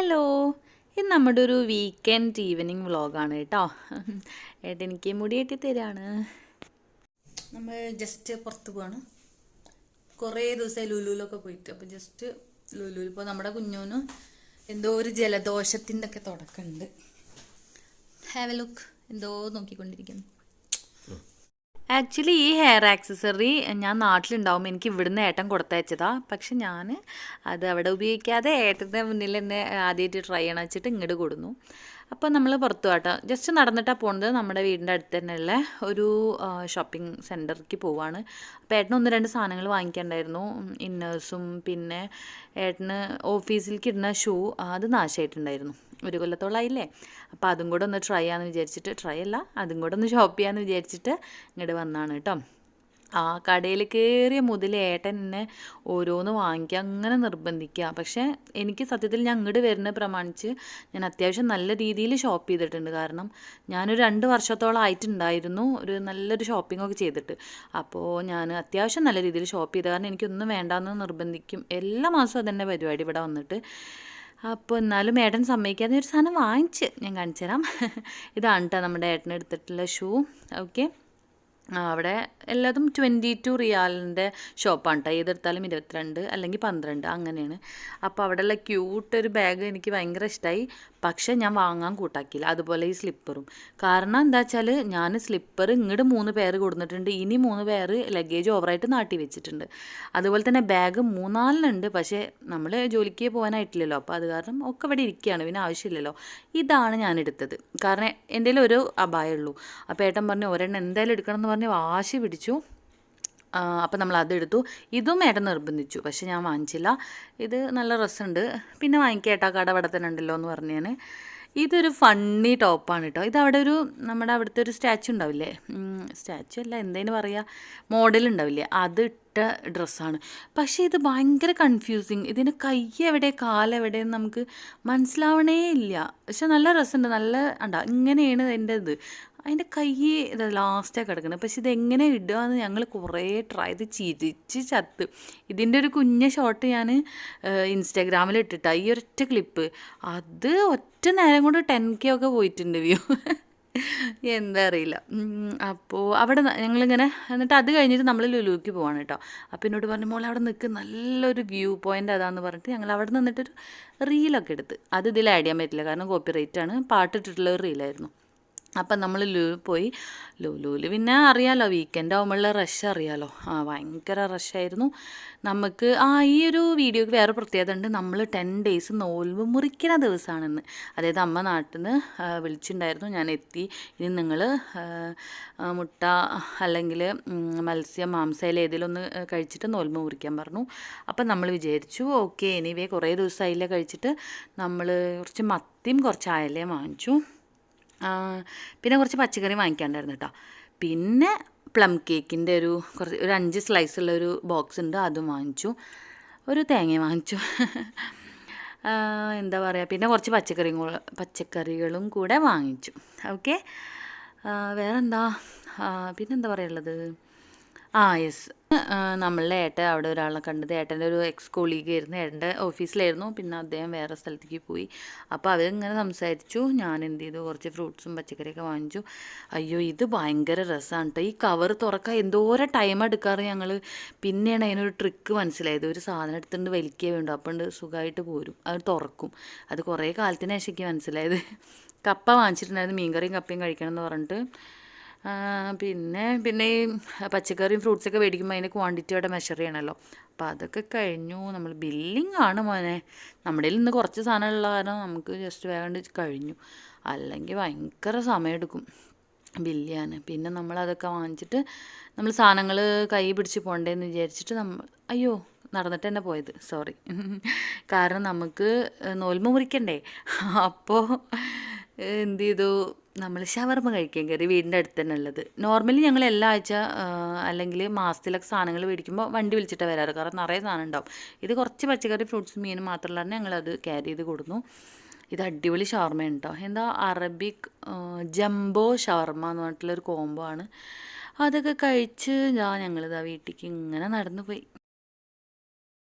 Hello. ഇത് നമ്മുടെ ഒരു വീക്കെൻഡ് ഈവനിങ് വ്ളോഗാണ് കേട്ടോ. ഏട്ടൻ എനിക്ക് മുടി കെട്ടി തരാണ്. നമ്മൾ ജസ്റ്റ് പുറത്ത് പോവാണ്. കുറേ ദിവസമായി ലുലുവിലൊക്കെ പോയിട്ട്. അപ്പോൾ ജസ്റ്റ് ലുലുവിൽ ഇപ്പോൾ നമ്മുടെ കുഞ്ഞൂന് എന്തോ ഒരു ജലദോഷത്തിന്റെ ഒക്കെ തുടക്കമുണ്ട് ഹാവ് എ ലുക്ക് എന്തോ നോക്കിക്കൊണ്ടിരിക്കുന്നു. ആക്ച്വലി ഈ ഹെയർ ആക്സസറി ഞാൻ നാട്ടിലുണ്ടാവും. എനിക്ക് ഇവിടുന്ന് ഏട്ടൻ കൊടുത്തയച്ചതാ. പക്ഷെ ഞാൻ അത് അവിടെ ഉപയോഗിക്കാതെ ഏട്ടന്റെ മുന്നിൽ തന്നെ ആദ്യമായിട്ട് ട്രൈ ചെയ്യണം വെച്ചിട്ട് ഇങ്ങോട്ട് കൊടുന്നു. അപ്പോൾ നമ്മൾ പുറത്തു കേട്ടോ ജസ്റ്റ് നടന്നിട്ടാണ് പോകുന്നത് നമ്മുടെ വീടിന്റെ അടുത്ത് തന്നെയുള്ള ഒരു ഷോപ്പിംഗ് സെന്ററിലേക്ക് പോവാണ്. അപ്പോൾ ഏട്ടന് ഒന്ന് രണ്ട് സാധനങ്ങൾ വാങ്ങിക്കണ്ടായിരുന്നു ഇന്നേഴ്സും പിന്നെ ഏട്ടന് ഓഫീസിലേക്ക് ഇടുന്ന ഷൂ അത് നാശമായിട്ടുണ്ടായിരുന്നു ഒരു കൊല്ലത്തോളായില്ലേ? അപ്പോൾ അതും കൂടെ ഒന്ന് ട്രൈ ചെയ്യാമെന്ന് വിചാരിച്ചിട്ട് ട്രൈ അല്ല അതും കൂടെ ഒന്ന് ഷോപ്പ് ചെയ്യാമെന്ന് വിചാരിച്ചിട്ട് ഇങ്ങോട്ട് വന്നതാണ് കേട്ടോ ആ കടയിൽ കയറിയ മുതൽ ഏട്ടൻ എന്നെ ഓരോന്ന് വാങ്ങിക്കുക അങ്ങനെ നിർബന്ധിക്കുക പക്ഷേ എനിക്ക് സത്യത്തിൽ ഞാൻ അങ്ങോട്ട് വരുന്നത് പ്രമാണിച്ച് ഞാൻ അത്യാവശ്യം നല്ല രീതിയിൽ ഷോപ്പ് ചെയ്തിട്ടുണ്ട്. കാരണം ഞാനൊരു രണ്ട് വർഷത്തോളം ആയിട്ടുണ്ടായിരുന്നു ഒരു നല്ലൊരു ഷോപ്പിംഗ് ഒക്കെ ചെയ്തിട്ട്. അപ്പോൾ ഞാൻ അത്യാവശ്യം നല്ല രീതിയിൽ ഷോപ്പ് ചെയ്ത കാരണം എനിക്കൊന്നും വേണ്ടാന്ന് നിർബന്ധിക്കും. എല്ലാ മാസവും അതന്നെ പരിപാടി ഇവിടെ വന്നിട്ട്. അപ്പോൾ എന്നാലും ഏട്ടൻ സമ്മതിക്കാതെ ഒരു സാധനം വാങ്ങിച്ച്. ഞാൻ കാണിച്ചു തരാം ഇതാണ് കേട്ടോ നമ്മുടെ ഏട്ടൻ എടുത്തിട്ടുള്ള ഷൂ. ഓക്കെ അവിടെ എല്ലാതും ട്വന്റി ടു റിയാലിന്റെ ഷോപ്പാണ് കേട്ടോ ഏതെടുത്താലും ഇരുപത്തിരണ്ട് അല്ലെങ്കിൽ പന്ത്രണ്ട് അങ്ങനെയാണ്. അപ്പോൾ അവിടെയുള്ള ക്യൂട്ട് ഒരു ബാഗ് എനിക്ക് ഭയങ്കര ഇഷ്ടമായി പക്ഷേ ഞാൻ വാങ്ങാൻ കൂട്ടാക്കിയില്ല. അതുപോലെ ഈ സ്ലിപ്പറും കാരണം എന്താ വെച്ചാൽ ഞാൻ സ്ലിപ്പർ ഇങ്ങോട്ട് മൂന്ന് പേര് കൊടുത്തിട്ടുണ്ട്. ഇനി മൂന്ന് പേര് ലഗേജ് ഓവറായിട്ട് നാട്ടി വെച്ചിട്ടുണ്ട്. അതുപോലെ തന്നെ ബാഗ് മൂന്നാലിനുണ്ട്. പക്ഷേ നമ്മൾ ജോലിക്ക് പോകാനായിട്ടില്ലല്ലോ. അപ്പോൾ അത് കാരണം ഒക്കെ ഇവിടെ ഇരിക്കുകയാണ്. പിന്നെ ആവശ്യമില്ലല്ലോ. ഇതാണ് ഞാൻ എടുത്തത്. കാരണം എന്റെ ഒരു അപായമുള്ളൂ. അപ്പോൾ ഏട്ടൻ പറഞ്ഞു ഒരെണ്ണം എന്തായാലും എടുക്കണം എന്ന് പറഞ്ഞ് വാശി പിടിച്ചു. അപ്പം നമ്മൾ അതെടുത്തു ഇതും മേടം നിർബന്ധിച്ചു. പക്ഷേ ഞാൻ വാങ്ങിച്ചില്ല. ഇത് നല്ല രസമുണ്ട്. പിന്നെ വാങ്ങിക്കേട്ടാ കട ഇവിടെ തന്നെ ഉണ്ടല്ലോ എന്ന് പറഞ്ഞു ഞാൻ ഇതൊരു ഫണ്ണി ടോപ്പാണ് കേട്ടോ ഇത് അവിടെ ഒരു നമ്മുടെ അവിടുത്തെ ഒരു സ്റ്റാച്ചു ഉണ്ടാവില്ലേ? സ്റ്റാച്ചു അല്ല എന്തേലും പറയുക മോഡൽ ഉണ്ടാവില്ലേ? അത് ഇട്ട ഡ്രസ്സാണ്. പക്ഷേ ഇത് ഭയങ്കര കൺഫ്യൂസിങ് ഇതിന് കൈ എവിടെ കാലെവിടെ എന്ന് നമുക്ക് മനസ്സിലാവണേ ഇല്ല. പക്ഷെ നല്ല രസമുണ്ട്. നല്ല ഉണ്ടാ ഇങ്ങനെയാണ് എന്റെ ഇത്. അതിന്റെ കൈ ഇത് ലാസ്റ്റാണ് കിടക്കുന്നത് പക്ഷെ ഇതെങ്ങനെ ഇടുക എന്ന് ഞങ്ങൾ കുറേ ട്രൈ ചെയ്ത് ചിരിച്ച് ചത്ത്. ഇതിന്റെ ഒരു കുഞ്ഞ ഷോട്ട് ഞാൻ ഇൻസ്റ്റാഗ്രാമിൽ ഇട്ടിട്ടാണ് ഈ ഒരൊറ്റ ക്ലിപ്പ് അത് ഒറ്റ നേരം കൊണ്ട് ടെൻ കെ ഒക്കെ പോയിട്ടുണ്ട് വ്യൂ എന്താ അറിയില്ല അപ്പോൾ അവിടെ ഞങ്ങളിങ്ങനെ എന്നിട്ട് അത് കഴിഞ്ഞിട്ട് നമ്മൾ ലുലുക്ക് പോവാണ് കേട്ടോ. അപ്പോൾ എന്നോട് പറഞ്ഞു മോളെ അവിടെ നിൽക്ക് നല്ലൊരു വ്യൂ പോയിന്റ് അതാന്ന് പറഞ്ഞിട്ട് ഞങ്ങൾ അവിടെ നിന്നിട്ടൊരു റീലൊക്കെ എടുത്ത്. അത് ഇതിൽ ആഡ് ചെയ്യാൻ പറ്റില്ല. കാരണം കോപ്പി റേറ്റ് ആണ് പാട്ടിട്ടിട്ടുള്ള ഒരു റീലായിരുന്നു അപ്പം നമ്മൾ ലൂ പോയി. ലുലുവിൽ പിന്നെ അറിയാലോ വീക്കെൻഡ് ആകുമ്പോഴുള്ള റഷ് അറിയാലോ. ആ ഭയങ്കര റഷായിരുന്നു നമുക്ക് ആ ഈ ഒരു വീഡിയോക്ക് വേറെ പ്രത്യേകത ഉണ്ട്. നമ്മൾ ടെൻ ഡേയ്സ് നോൽവ് മുറിക്കുന്ന ദിവസമാണെന്ന് അതായത് അമ്മ നാട്ടിൽ നിന്ന് വിളിച്ചിട്ടുണ്ടായിരുന്നു ഞാൻ എത്തി. ഇനി നിങ്ങൾ മുട്ട അല്ലെങ്കിൽ മത്സ്യം മാംസയിൽ ഏതെങ്കിലും ഒന്ന് കഴിച്ചിട്ട് നോൽവ് മുറിക്കാൻ പറഞ്ഞു. അപ്പം നമ്മൾ വിചാരിച്ചു ഓക്കെ എനിവേ കുറേ ദിവസമായില്ലേ കഴിച്ചിട്ട്. നമ്മൾ കുറച്ച് മത്തിയും കുറച്ച് അയലയും വാങ്ങിച്ചു. പിന്നെ കുറച്ച് പച്ചക്കറി വാങ്ങിക്കാണ്ടായിരുന്നു കേട്ടോ പിന്നെ പ്ലം കേക്കിന്റെ ഒരു കുറച്ച് ഒരു അഞ്ച് സ്ലൈസ് ഉള്ള ഒരു ബോക്സ് ഉണ്ട് അതും വാങ്ങിച്ചു. ഒരു തേങ്ങ വാങ്ങിച്ചു. എന്താ പറയുക പിന്നെ കുറച്ച് പച്ചക്കറിയും പച്ചക്കറികളും കൂടെ വാങ്ങിച്ചു. ഓക്കെ വേറെന്താ? പിന്നെന്താ പറയുള്ളത് ആ യെസ് നമ്മളുടെ ഏട്ടൻ അവിടെ ഒരാളെ കണ്ടത്. ഏട്ടന്റെ ഒരു എക്സ് കൊളീഗ് ആയിരുന്നു. ഏട്ടന്റെ ഓഫീസിലായിരുന്നു പിന്നെ അദ്ദേഹം വേറെ സ്ഥലത്തേക്ക് പോയി. അപ്പോൾ അവരിങ്ങനെ സംസാരിച്ചു. ഞാൻ എന്ത് ചെയ്തു? കുറച്ച് ഫ്രൂട്ട്സും പച്ചക്കറിയൊക്കെ വാങ്ങിച്ചു. അയ്യോ ഇത് ഭയങ്കര രസമാണ് ഈ കവർ തുറക്കാൻ എന്തോരം ടൈം എടുക്കാറ് ഞങ്ങൾ പിന്നെയാണ് അതിനൊരു ട്രിക്ക് മനസ്സിലായത്. ഒരു സാധനം എടുത്തിട്ട് വലിക്കുക വേണ്ടു. അപ്പം സുഖമായിട്ട് പോരും. അത് തുറക്കും. അത് കുറേ കാലത്തിന് ശേഷം മനസ്സിലായത്. കപ്പ വാങ്ങിച്ചിട്ടുണ്ടായിരുന്നു. മീൻകറിയും കപ്പയും കഴിക്കണം എന്ന് പറഞ്ഞിട്ട്. പിന്നെ പിന്നെ ഈ പച്ചക്കറിയും ഫ്രൂട്ട്സൊക്കെ മേടിക്കുമ്പോൾ അതിന്റെ ക്വാണ്ടിറ്റിയോടെ മെഷർ ചെയ്യണമല്ലോ അപ്പോൾ അതൊക്കെ കഴിഞ്ഞു. നമ്മൾ ബില്ലിംഗ് ആണ് മോനെ. നമ്മുടെ ഇന്ന് കുറച്ച് സാധനമുള്ള കാരണം നമുക്ക് ജസ്റ്റ് വേണ്ട കഴിഞ്ഞു. അല്ലെങ്കിൽ ഭയങ്കര സമയമെടുക്കും ബില്ല് ചെയ്യാൻ. പിന്നെ നമ്മൾ അതൊക്കെ വാങ്ങിച്ചിട്ട് നമ്മൾ സാധനങ്ങൾ കൈ പിടിച്ച് പോകണ്ടേന്ന് വിചാരിച്ചിട്ട് നമ്മൾ അയ്യോ നടന്നിട്ട് തന്നെ പോയത്. സോറി കാരണം നമുക്ക് നോൽമ മുറിക്കണ്ടേ? അപ്പോൾ എന്ത് ചെയ്തു? നമ്മൾ ഷവർമ കഴിക്കാൻ കയറി വീടിന്റെ അടുത്ത് തന്നെ ഉള്ളത്. നോർമലി ഞങ്ങൾ എല്ലാ ആഴ്ച അല്ലെങ്കിൽ മാസത്തിലൊക്കെ സാധനങ്ങൾ മേടിക്കുമ്പോൾ വണ്ടി വിളിച്ചിട്ട് വരാറ്. കാരണം നിറയെ സാധനം ഉണ്ടാവും. ഇത് കുറച്ച് പച്ചക്കറി ഫ്രൂട്ട്സ് മീനും മാത്രമല്ല ഞങ്ങളത് ക്യാരി ചെയ്ത് കൊടുന്നു. ഇത് അടിപൊളി ഷവർമയാണ് കേട്ടോ എന്താ അറബിക് ജംബോ ഷവർമ എന്ന് പറഞ്ഞിട്ടുള്ളൊരു കോംബോ ആണ്. അതൊക്കെ കഴിച്ച് ഞാൻ ഞങ്ങളിതാ വീട്ടിലേക്ക് ഇങ്ങനെ നടന്നു പോയി.